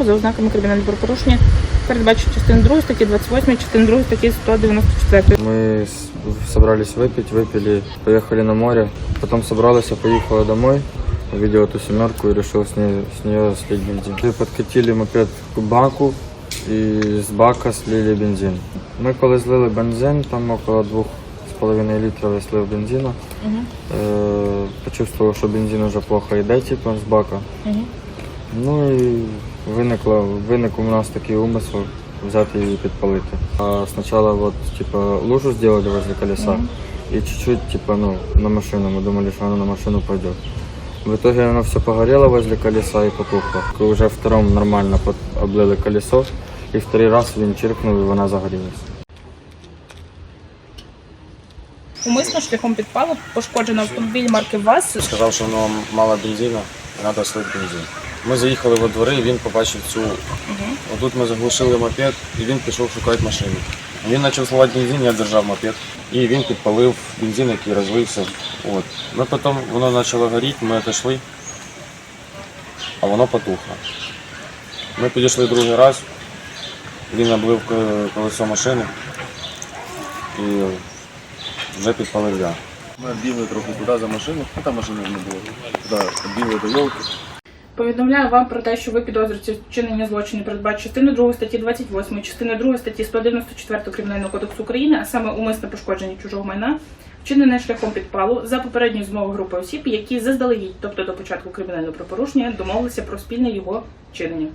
потухло за ознаками кримінального правопорушення, передбачено частини 2 статті 28, частини 2 статті 194. Мы с- собрались выпить, выпили, поехали на море. Потом собрались, я поехала домой, увидел эту семерку и решил с, ней, с нее слить бензин. И подкатили мопед к баку и с бака слили бензин. Ми коли злили бензин, там около двох з половиною літрів я слив бензину. Е, почувствував, що бензин уже плохо йде, типу, з бака. Ну і виникло, виник у нас такий умисел взяти її і підпалити. А спочатку от, типа, лужу зробили возле колеса і чуть-чуть типа, ну, на машину. Мы думали, что она на машину пойдет. В итоге оно все погорело возле колеса и потухло. И уже втором нормально облили колесо, и второй раз він чиркнув, і вона загорілась. Умисно шляхом підпалу пошкоджено автомобіль марки ВАЗ. Сказав, що воно мало бензину, треба слити бензин. Ми заїхали во двори, і він побачив цю. Отут ми заглушили мопед, і він пішов шукати машину. Він почав сливати бензин, я держав мопед. І він підпалив бензин, який розлився. От. Ми потім воно почало горіти, ми отошли, а воно потухло. Ми підійшли другий раз, він облив колесо машини і вже підпалив я. Ми бігли трохи туди за машину, а там машини не було. Туди бігли до йолки. Повідомляю вам про те, що ви підозрюєте вчинення злочину передбачено частиною 2 статті 28, частиною 2 статті 194 Кримінального кодексу України, а саме умисне пошкодження чужого майна, вчинене шляхом підпалу за попередньою змовою групи осіб, які заздалегідь, тобто до початку кримінального правопорушення, домовилися про спільне його вчинення.